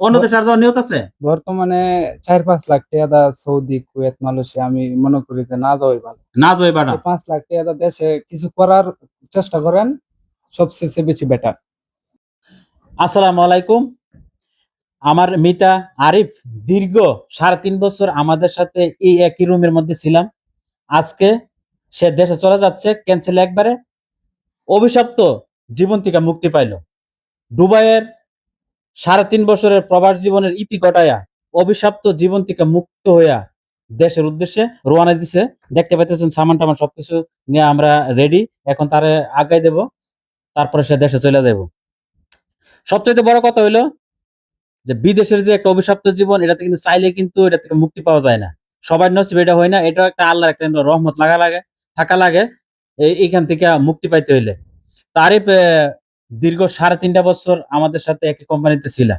অন্য দেশে যাওয়ার নিয়ত আছে? বর্তমানে চার পাঁচ লাখ টাকা সৌদি কুয়েত মালয়েশিয়া আমি মনে করি যে না যাওয়াই ভালো। না যাই বাড়া। এই পাঁচ লাখ টাকা দেশে কিছু করার চেষ্টা করেন সবচেয়ে বেশি বেটার আসসালামু আলাইকুম। আমার মিতা আরিফ দীর্ঘ সাড়ে তিন বছর আমাদের সাথে এই একই রুমের মধ্যে ছিলাম। আজকে সে দেশে চলে যাচ্ছে ক্যান্সেল একবারে। অভিশপ্ত জীবন থেকে মুক্তি পাইল। দুবাইয়ের সাড়ে তিন বছরের প্রবাস জীবনের ইতি ঘটায়া অভিশপ্ত জীবন থেকে মুক্ত হইয়া দেশের উদ্দেশ্যে রোয়ানা দিছে। দেখতে পাইতেছেন সামান টামান সবকিছু নিয়ে আমরা রেডি এখন তারে আগাই দেব, তারপরে সে দেশে চলে যাব সবচেয়ে বড় কথা হইল যে বিদেশের যে একটা অভিশপ্ত জীবন, এটাতে কিন্তু চাইলে কিন্তু এটা থেকে মুক্তি পাওয়া যায় না। সবার নসিব এটা হয় না এটা একটা আল্লাহর একটা রহমত লাগা লাগে, থাকা লাগে এই এইখান থেকে মুক্তি পাইতে হইলে। তারিফ দীর্ঘ সাড়ে তিনটা বছর আমাদের সাথে একই কোম্পানিতে ছিল।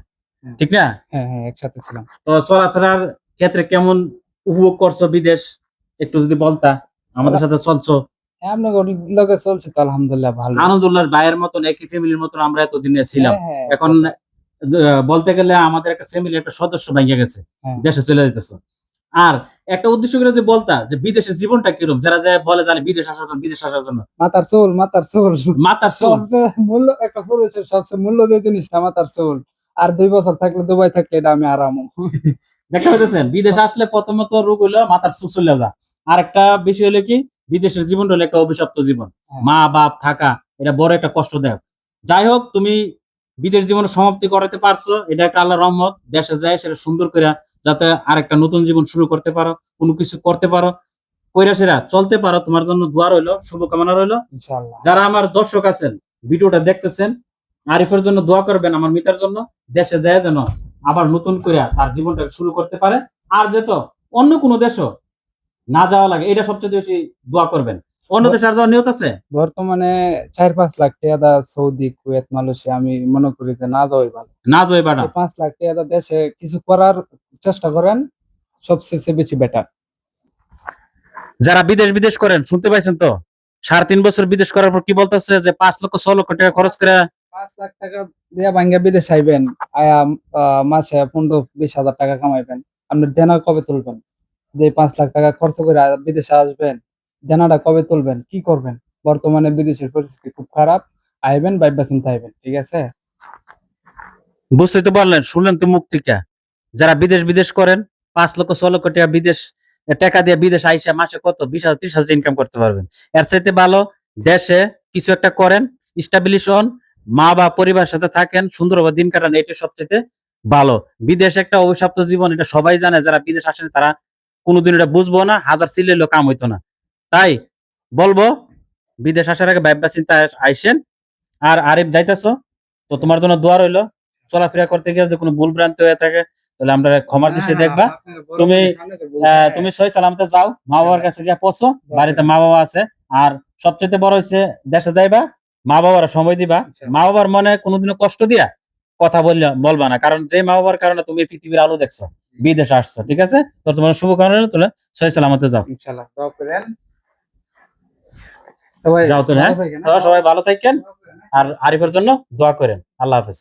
ঠিক না? হ্যাঁ হ্যাঁ একসাথে ছিলাম। তো চলাফেরার ক্ষেত্রে কেমন উপভোগ করছ বিদেশ? একটু যদি বলতা আমাদের সাথে চলছো? হ্যাঁ লগে চলছে তো আলহামদুলিল্লাহ ভালো। আনন্দ উল্লাস ভাইয়ের মতন একই ফ্যামিলির মতন আমরা এতদিনে ছিলাম। হ্যাঁ, হ্যাঁ, এখন বলতে গেলে আমাদের একটা ফ্যামিলি একটা সদস্য ভেঙে গেছে। হ্যাঁ। দেশে চলে যেতেছে আর একটা উদ্দেশ্য করে যে বলতা যে বিদেশের জীবনটা কীরকম যারা যায় বলে জানে বিদেশ আসার জন্য বিদেশ আসার জন্য। মাথার চুল মাথার চুল। মাতার চুল। মূল্য একটা পুরুষের সবচেয়ে মূল্য যে জিনিসটা মাথার চুল। আর দুই বছর থাকলে দুবাই থাকলে এটা আমি আরাম। দেখতে পাইতেছেন বিদেশ আসলে প্রথমত রোগ হইল মাথার চুল চলে যা আর একটা বিষয় হলো কি বিদেশের জীবন হলো একটা অভিশপ্ত জীবন। হ্যাঁ। মা বাপ থাকা এটা বড় একটা কষ্ট কষ্টদায়ক। যাই হোক তুমি বিদেশ জীবন সমাপ্তি করাতে পারছ এটা একটা আল্লাহ রহমত। দেশে যায় সেটা সুন্দর করে যাতে আরেকটা নতুন জীবন শুরু করতে পারো কোনো কিছু করতে পারো। কইরা সেরা চলতে পারো। তোমার জন্য দোয়া রইল শুভকামনা রইল। যারা আমার দর্শক আছেন ভিডিওটা দেখতেছেন আরিফের জন্য দোয়া করবেন আমার মিতার জন্য। দেশে যায় যেন আবার নতুন করে তার জীবনটা শুরু করতে পারে। আর যেত অন্য কোনো দেশও না যাওয়া লাগে এটা সবচেয়ে বেশি দোয়া করবেন। অন্য দেশে আর যাওয়ার নিয়ত আছে? বর্তমানে চার পাঁচ লাখ টাকা সৌদি কুয়েত মালয়েশিয়া আমি মনে করি যে না যাওয়াই ভালো। না যাই বাড়া এই পাঁচ লাখ টাকা দেশে কিছু করার চেষ্টা করেন সবচেয়ে বেশি বেটার যারা বিদেশ বিদেশ করেন শুনতে পাইছেন তো? সাড়ে তিন বছর বিদেশ করার পর কি বলতেছে যে পাঁচ লক্ষ ছ লক্ষ টাকা খরচ করে পাঁচ লাখ টাকা দিয়া ভাঙ্গা বিদেশ আইবেন আয়া মাসে পনেরো বিশ হাজার টাকা কামাইবেন। আপনি দেনা কবে তুলবেন? যে পাঁচ লাখ টাকা খরচ করে বিদেশে আসবেন দেনাটা কবে তুলবেন? কি করবেন? বর্তমানে বিদেশের পরিস্থিতি খুব খারাপ। আইবেন বাইবা চিন্তা আইবেন, ঠিক আছে? বুঝতেই তো পারলেন, শুনলেন তো মুখ থেকে। যারা বিদেশ বিদেশ করেন, পাঁচ লক্ষ, ছ লক্ষ টাকা বিদেশ, টাকা দিয়ে বিদেশ আইসা মাসে কত? বিশ হাজার, ত্রিশ হাজার ইনকাম করতে পারবেন। এর চাইতে ভালো, দেশে কিছু একটা করেন স্টাবলিশ হন মা বা পরিবারের সাথে থাকেন, সুন্দরভাবে দিন কাটান এটা সবচেয়ে ভালো। বিদেশ একটা অভিশপ্ত জীবন, এটা সবাই জানে, যারা বিদেশ আসেন, তারা কোনোদিন এটা বুঝব না, হাজার চিল্লেও কাম হইতো না। তাই বলব বিদেশ আসার আগে ভাববা চিন্তা আইসেন। আর আরিফ যাইতেছো তো তোমার জন্য দোয়া রইল। চলাফেরা করতে গিয়ে যদি কোনো ভুল ভ্রান্তি হয়ে থাকে তাহলে আমরা ক্ষমার দৃষ্টি দেখবা। তুমি- তুমি সই সালামতে যাও মা বাবার কাছে গিয়ে পৌঁছো বাড়িতে মা বাবা আছে। আর সবচেয়ে বড় হয়েছে দেশে যাইবা মা বাবার সময় দিবা। মা বাবার মনে কোনোদিনও কষ্ট দিয়া কথা বললে বলবা না। কারণ যে মা বাবার কারণে তুমি পৃথিবীর আলো দেখছ বিদেশে আসছো ঠিক আছে? তো তোমার শুভকামনা তুমি সই সালামতে যাও। ইনশাআল্লাহ যাও তো, হ্যাঁ? তো সবাই ভালো থাকেন আর আরিফের জন্য দোয়া করেন। আল্লাহ হাফেজ।